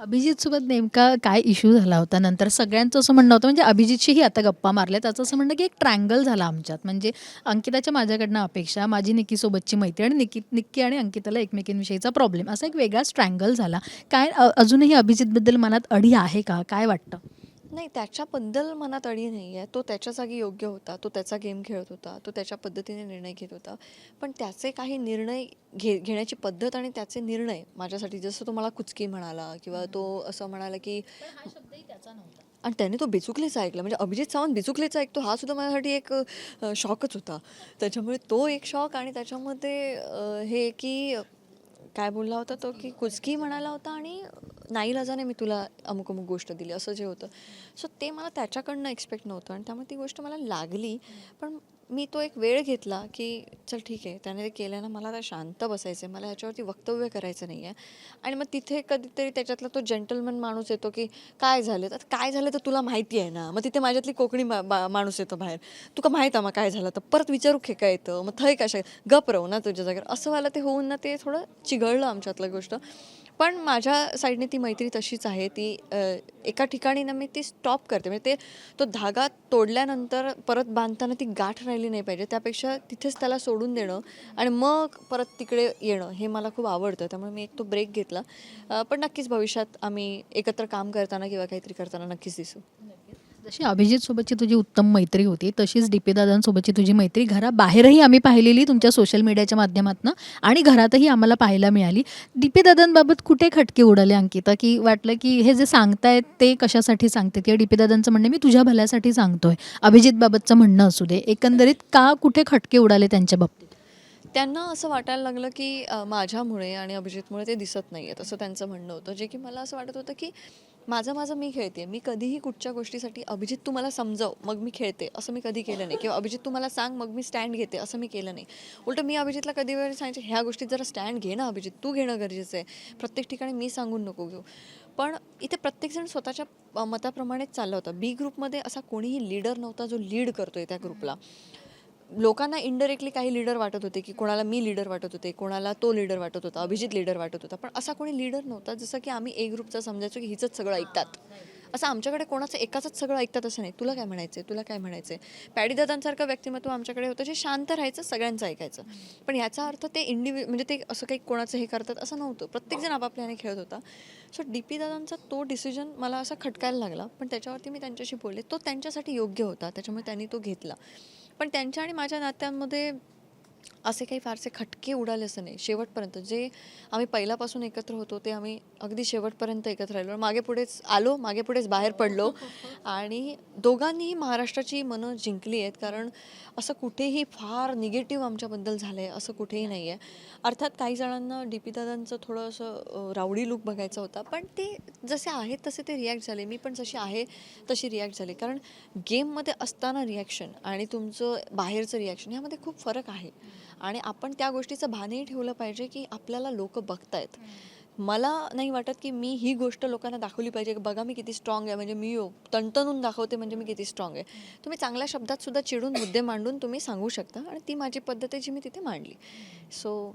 अभिजितसोबत नेमका काय इश्यू झाला होता? नंतर सगळ्यांचं असं म्हणणं होतं म्हणजे अभिजितशीही आता गप्पा मारल्या त्याचं असं म्हणणं की एक ट्रँगल झाला आमच्यात. म्हणजे अंकिताच्या माझ्याकडनं अपेक्षा माझी निक्कीसोबतची मैत्री आणि निक्की निक्की आणि अंकिताला एकमेकींविषयीचा प्रॉब्लेम असा एक वेगळाच ट्रँगल झाला. काय अजूनही अभिजितबद्दल मनात अडी आहे का? काय वाटतं? नाही त्याच्याबद्दल मनात अडी नाही आहे तो त्याच्या जागी योग्य होता तो त्याचा गेम खेळत होता तो त्याच्या पद्धतीने निर्णय घेत होता. पण त्याचे काही निर्णय घे घेण्याची पद्धत आणि त्याचे निर्णय माझ्यासाठी जसं तो मला कुचकी म्हणाला किंवा तो असं म्हणाला की आणि त्याने तो बिचुकलेचा ऐकला. म्हणजे अभिजित सावंत बिचुकलेचा ऐकतो हा सुद्धा माझ्यासाठी एक शॉकच होता. त्याच्यामुळे तो एक शॉक आणि त्याच्यामध्ये हे की काय बोलला होता तो की कुचकी म्हणाला होता आणि नाईलाजाने मी तुला अमुक अमुक गोष्ट दिली असं जे होतं. सो ते मला त्याच्याकडनं एक्सपेक्ट नव्हतं आणि त्यामुळे ती गोष्ट मला लागली. पण मी तो एक वेळ घेतला की चल ठीक आहे त्याने ते केलं ना मला आता शांत बसायचं आहे मला याच्यावरती वक्तव्य करायचं नाही आहे. आणि मग तिथे कधीतरी त्याच्यातला तो जेंटलमन माणूस येतो की काय झालं? तर काय झालं तर तुला माहिती आहे ना? मग तिथे माझ्यातली कोकणी मा- माणूस येतो बाहेर. तुका माहीत आहे मग काय झालं? तर परत विचारू खेका येतं? मग थय कशा गप राहू ना तुझ्या जागेवर. असं व्हायला ते होऊन ना ते थोडं चिघळलं आमच्यातलं गोष्ट. पण माझ्या साईडने ती मैत्री तशीच आहे ती एका ठिकाणी ना मी ती स्टॉप करते. म्हणजे ते तो धागा तोडल्यानंतर परत बांधताना ती गाठ राहिली नाही पाहिजे. त्यापेक्षा तिथेच त्याला सोडून देणं आणि मग परत तिकडे येणं हे मला खूप आवडतं. त्यामुळे मी एक तो ब्रेक घेतला. पण नक्कीच भविष्यात आम्ही एकत्र काम करताना किंवा काहीतरी करताना नक्कीच दिसू. जशी अभिजितसोबतची तुझी उत्तम मैत्री होती तशीच डी पी दादांसोबतची तुझी मैत्री घराबाहेरही आम्ही पाहिलेली तुमच्या सोशल मीडियाच्या माध्यमातून आणि घरातही आम्हाला पाहायला मिळाली. डी पी दादांबाबत कुठे खटके उडाले अंकिता? की वाटलं की हे जे सांगतायत ते कशासाठी सांगते किंवा डी पी दादांचं म्हणणं मी तुझ्या भल्यासाठी सांगतोय. अभिजितबाबतचं म्हणणं असू दे. एकंदरीत का कुठे खटके उडाले त्यांच्या बाबतीत? त्यांना असं वाटायला लागलं की माझ्यामुळे आणि अभिजितमुळे ते दिसत नाही आहेत असं त्यांचं म्हणणं होतं. जे की मला असं वाटत होतं की माझं माझं मी खेळते. मी कधीही कुठच्या गोष्टीसाठी अभिजित तू मला समजव मग मी खेळते असं मी कधी केलं नाही. किंवा अभिजित तू मला सांग मग मी स्टँड घेते असं मी केलं नाही. उलटं मी अभिजितला कधी वेळ सांगायचे ह्या गोष्टीत जरा स्टँड घे ना अभिजित. तू घेणं गरजेचं आहे. प्रत्येक ठिकाणी मी सांगून नको घेऊ. पण इथे प्रत्येकजण स्वतःच्या मताप्रमाणेच चालला होता. बी ग्रुपमध्ये असा कोणीही लीडर नव्हता जो लीड करतोय त्या ग्रुपला लोकांना इनडायरेक्टली काही लीडर वाटत होते की कोणाला मी लीडर वाटत होते कोणाला तो लीडर वाटत होता अभिजित लीडर वाटत होता. पण असा कोणी लीडर नव्हता जसं की आम्ही ए ग्रुपचा समजायचो की हिचंच सगळं ऐकतात. असं आमच्याकडे कोणाचं एकाचंच सगळं ऐकतात असं नाही. तुला काय म्हणायचं तुला काय म्हणायचं पॅडीदादांसारखं व्यक्तिमत्व आमच्याकडे होतं जे शांत राहायचं सगळ्यांचं ऐकायचं. पण याचा अर्थ ते इंडिव्हि म्हणजे ते असं काही कोणाचं हे करतात असं नव्हतं. प्रत्येकजण आपापल्याने खेळत होता. सो डी पी दादांचा तो डिसिजन मला असा खटकायला लागला. पण त्याच्यावरती मी त्यांच्याशी बोलले. तो त्यांच्यासाठी योग्य होता. त्याच्यामुळे त्यांनी तो घेतला. पण त्यांच्या आणि माझ्या नात्यांमध्ये असे काही फारसे खटके उडाले असं नाही शेवटपर्यंत. जे आम्ही पहिल्यापासून एकत्र होतो ते आम्ही अगदी शेवटपर्यंत एकत्र राहिलो. मागे पुढेच आलो मागे पुढेच बाहेर पडलो. आणि दोघांनीही महाराष्ट्राची मनं जिंकली आहेत कारण असं कुठेही फार निगेटिव्ह आमच्याबद्दल झालं आहे असं कुठेही नाही आहे अर्थात काही जणांना डी पी दादांचं थोडं असं रावडी लुक बघायचा होता पण ते जसे आहेत तसे ते रिॲक्ट झाले. मी पण जशी आहे तशी रिॲक्ट झाली. कारण गेममध्ये असताना रिॲक्शन आणि तुमचं बाहेरचं रिॲक्शन ह्यामध्ये खूप फरक आहे. आणि आपण त्या गोष्टीचं भानही ठेवलं पाहिजे की आपल्याला लोक बघतायत. मला नाही वाटत की मी ही गोष्ट लोकांना दाखवली पाहिजे की बघा मी किती स्ट्रॉंग आहे म्हणजे मी तणतणून दाखवते म्हणजे मी किती स्ट्रॉंग आहे. तुम्ही चांगल्या शब्दात सुद्धा चिडून मुद्दे मांडून तुम्ही सांगू शकता आणि ती माझी पद्धत आहे जी मी तिथे मांडली. सो